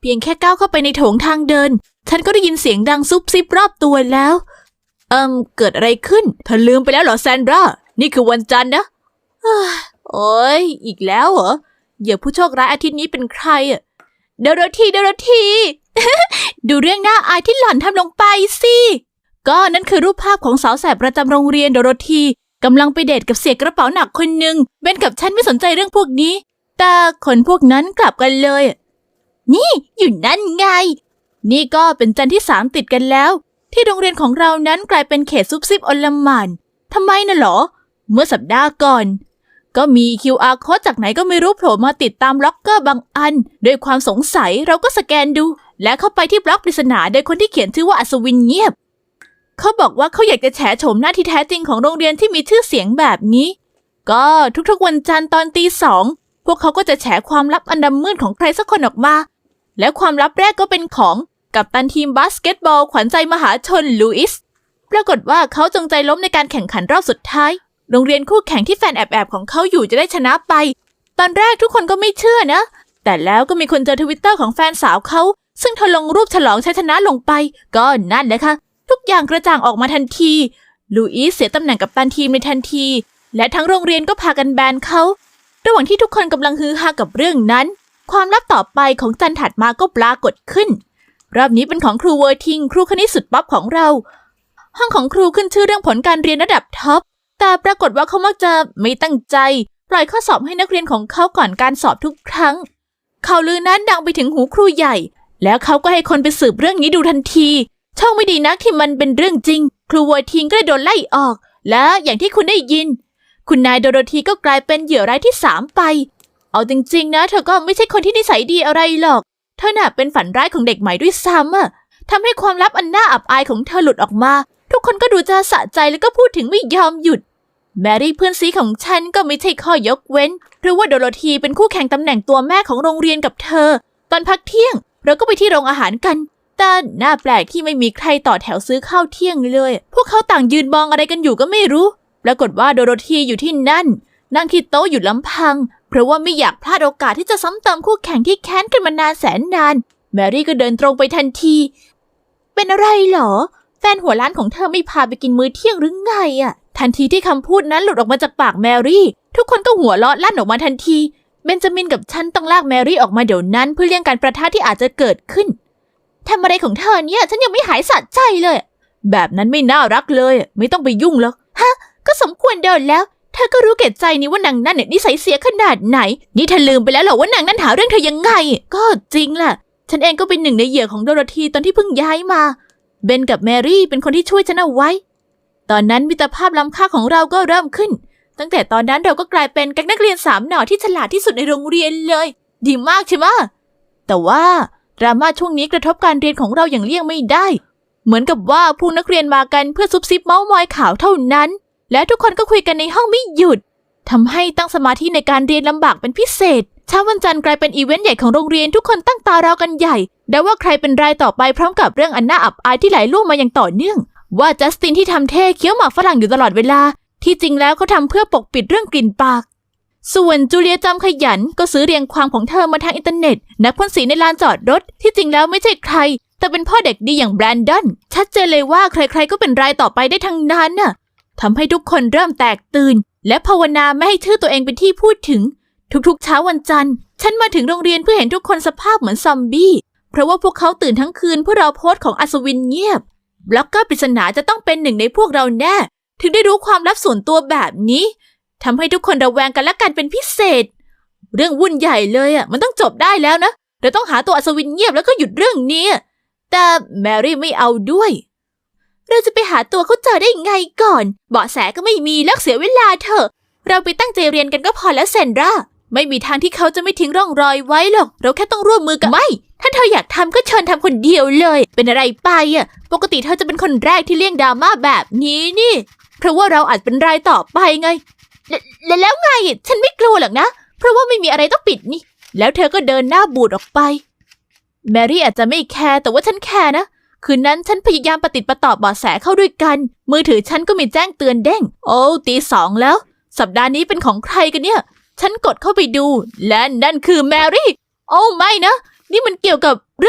เพียงแค่ก้าวเข้าไปในโถงทางเดิน ฉันก็ได้ยินเสียงดังซุบซิบรอบตัวแล้ว เอิมเกิดอะไรขึ้น เธอลืมไปแล้วเหรอแซนดรา นี่คือวันจันทร์นะอ้ยโอ้ยอีกแล้วเหรอเหยื่อผู้โชคร้ายอาทิตย์นี้เป็นใครอะเดโรธีเดโรธีดูเรื่องหน่าอายที่หล่อนทำลงไปสิ ก็นั่นคือรูปภาพของสาวแสบประจำโรงเรียนโดโรธีกำลังไปเดทกับเสียกระเป๋าหนักคนหนึ่งเบนกับฉันไม่สนใจเรื่องพวกนี้ แต่คนพวกนั้นกลับกันเลย นี่อยู่นั่นไง นี่ก็เป็นจันทร์ที่สามติดกันแล้ว ที่โรงเรียนของเรานั้นกลายเป็นเขตซุบซิบอลหมานทำไมน่ะหรอ เมื่อสัปดาห์ก่อน ก็มี QR code จากไหนก็ไม่รู้โผล่มาติดตามล็อกเกอร์บางอัน ด้วยความสงสัยเราก็สแกนดู และเข้าไปที่บล็อกปริศนาโดยคนที่เขียนชื่อว่าอัศวินเงียบ เขาบอกว่าเขาอยากจะแฉโฉมหน้าที่แท้จริงของโรงเรียนที่มีชื่อเสียงแบบนี้ ก็ทุกๆวันจันทร์ตอนตีสองพวกเขาก็จะแฉความลับอันดำมืดของใครสักคนออกมา และความลับแรกก็เป็นของกัปตันทีมบาสเกตบอล ขวัญใจมหาชนลูอิส ปรากฏว่าเขาจงใจล้มในการแข่งขันรอบสุดท้าย โรงเรียนคู่แข่งที่แฟนแอบๆของเขาอยู่จะได้ชนะไป ตอนแรกทุกคนก็ไม่เชื่อนะ แต่แล้วก็มีคนเจอทวิตเตอร์ของแฟนสาวเขา ซึ่งเธอลงรูปฉลองชัยชนะลงไป ก็นั่นแหละค่ะ ทุกอย่างกระจ่างออกมาทันที ลูอิสเสียตำแหน่งกับตันทีมในทันที และทั้งโรงเรียนก็พากันแบนเขา ระหว่างที่ทุกคนกำลังฮือฮากับเรื่องนั้น ความลับต่อไปของจันถัดมาก็ปรากฏขึ้น รอบนี้เป็นของครูเวอร์ทิง ครูคณิตสุดป๊อปของเรา ห้องของครูขึ้นชื่อเรื่องผลการเรียนระดับท็อป แต่ปรากฏว่าเขามักจะไม่ตั้งใจ ปล่อยข้อสอบให้นักเรียนของเขาก่อนการสอบทุกครั้ง ข่าวลือนั้นดังไปถึงหูครูใหญ่ แล้วเขาก็ให้คนไปสืบเรื่องนี้ดูทันที ช่องไม่ดีนักที่มันเป็นเรื่องจริง ครูเวอร์ทิงก็เลยโดนไล่ออก และอย่างที่คุณได้ยิน คุณนายโดโรธีก็กลายเป็นเหยื่อรายที่สามไป เอาจริงๆนะ เธอก็ไม่ใช่คนที่นิสัยดีอะไรหรอก เธอน่ะเป็นฝันร้ายของเด็กใหม่ด้วยซ้ำอะทำให้ความลับอันน่าอับอายของเธอหลุดออกมา ทุกคนก็ดูจะสะใจแล้วก็พูดถึงไม่ยอมหยุด แมรี่เพื่อนซีของฉันก็ไม่ใช่ข้อยกเว้นเพราะว่าโดโรธีเป็นคู่แข่งตำแหน่งตัวแม่ของโรงเรียนกับเธอ ตอนพักเที่ยงเราก็ไปที่โรงอาหารกันแต่น่าแปลกที่ไม่มีใครต่อแถวซื้อข้าวเที่ยงเลย พวกเขาต่างยืนมองอะไรกันอยู่ก็ไม่รู้ ปรากฏว่าโดโรธีอยู่ที่นั่น นั่งที่โต๊ะอยู่ลำพัง เพราะว่าไม่อยากพลาดโอกาสที่จะซ้ำเติมคู่แข่งที่แค้นกันมานานแสนนาน แมรี่ก็เดินตรงไปทันที เป็นอะไรเหรอ แฟนหัวล้านของเธอไม่พาไปกินมื้อเที่ยงหรือไงอะทันทีที่คำพูดนั้นหลุดออกมาจากปากแมรี่ ทุกคนก็หัวเราะลั่นออกมาทันที เบนจามินกับฉันต้องลากแมรี่ออกมาเดี๋ยวนั้นเพื่อเลี่ยงการประทะที่อาจจะเกิดขึ้นทำอะไรของเธอเนี่ย ฉันยังไม่หายสะใจเลย แบบนั้นไม่น่ารักเลย ไม่ต้องไปยุ่งหรอกฮะ ก็สมควรเดินแล้ว ธอก็รู้แก่ใจนี่ว่านางนั่นเนี่ยนิสัยเสียขนาดไหน นี่เธอลืมไปแล้วเหรอว่านางนั่นหาเรื่องเธอยังไง ก็จริงแหละฉันเองก็เป็นหนึ่งในเหยื่อของโดโรธีตอนที่เพิ่งย้ายมา เบนกับแมรี่เป็นคนที่ช่วยฉันเอาไว้ ตอนนั้นมิตรภาพล้ำค่าของเราก็เริ่มขึ้น ตั้งแต่ตอนนั้นเราก็กลายเป็นแก๊งนักเรียนสามหน่อที่ฉลาดที่สุดในโรงเรียนเลย ดีมากใช่ไหมแต่ว่าดราม่าช่วงนี้กระทบการเรียนของเราอย่างเลี่ยงไม่ได้ เหมือนกับว่าพวกนักเรียนมากันเพื่อซุบซิบเมาส์มอยข่าวเท่านั้น และทุกคนก็คุยกันในห้องไม่หยุดทำให้ตั้งสมาธิในการเรียนลำบากเป็นพิเศษเช้าวันจันทร์กลายเป็นอีเวนต์ใหญ่ของโรงเรียนทุกคนตั้งตารอกันใหญ่เดาว่าใครเป็นรายต่อไปพร้อมกับเรื่องอันน่าอับอายที่ไหลล่วงมาอย่างต่อเนื่อง ว่าจัสตินที่ทำเท่เคี้ยวหมากฝรั่งอยู่ตลอดเวลา ที่จริงแล้วเขาทำเพื่อปกปิดเรื่องกลิ่นปาก ส่วนจูเลียจำขยันก็ซื้อเรียงความของเธอมาทางอินเทอร์เน็ต นักพ่นสีในลานจอดรถ ที่จริงแล้วไม่ใช่ใคร แต่เป็นพ่อเด็กดีอย่างแบรนดอนชัดเจนเลยว่าใครๆก็เป็นรายต่อไปได้ทั้งนั้นน่ะ ทำให้ทุกคนเริ่มแตกตื่น และภาวนาไม่ให้ชื่อตัวเองเป็นที่พูดถึง ทุกๆ เช้าวันจันทร์ ฉันมาถึงโรงเรียนเพื่อเห็นทุกคนสภาพเหมือนซอมบี้ เพราะว่าพวกเขาตื่นทั้งคืนเพื่อรอโพสต์ของอัศวินเงียบบล็อกเกอร์ปริศนาจะต้องเป็นหนึ่งในพวกเราแน่ ถึงได้รู้ความลับส่วนตัวแบบนี้ทำให้ทุกคนระแวงกันและกันเป็นพิเศษ เรื่องวุ่นใหญ่เลยอะมันต้องจบได้แล้วนะเราต้องหาตัวอัศวินเงียบแล้วก็หยุดเรื่องนี้แต่แมรี่ไม่เอาด้วย เราจะไปหาตัวเขาเจอได้ไงก่อน เบาะแสก็ไม่มีเลิกเสียเวลาเถอะ เราไปตั้งใจเรียนกันก็พอแล้วเซนดราไม่มีทางที่เขาจะไม่ทิ้งร่องรอยไว้หรอก เราแค่ต้องร่วมมือกันไม่ ถ้าเธออยากทำก็เชิญทำคนเดียวเลย เป็นอะไรไปอะ ปกติเธอจะเป็นคนแรกที่เลี่ยงดราม่าแบบนี้นี่ เพราะว่าเราอาจเป็นรายต่อไปไงแลแล้วไง ฉันไม่กลัวหรอกนะ เพราะว่าไม่มีอะไรต้องปิดนี่ แล้วเธอก็เดินหน้าบูดออกไป แมรี่อาจจะไม่แคร์แต่ว่าฉันแคร์นะ คืนนั้นฉันพยายามปฏิติดประต่อเบาแสเข้าด้วยกัน มือถือฉันก็มีแจ้งเตือนเด้ง โอ้ตีสองแล้ว สัปดาห์นี้เป็นของใครกันเนี่ย ฉันกดเข้าไปดู และนั่นคือแมรี่ โอ้ไม่นะ นี่มันเกี่ยวกับเรื่อง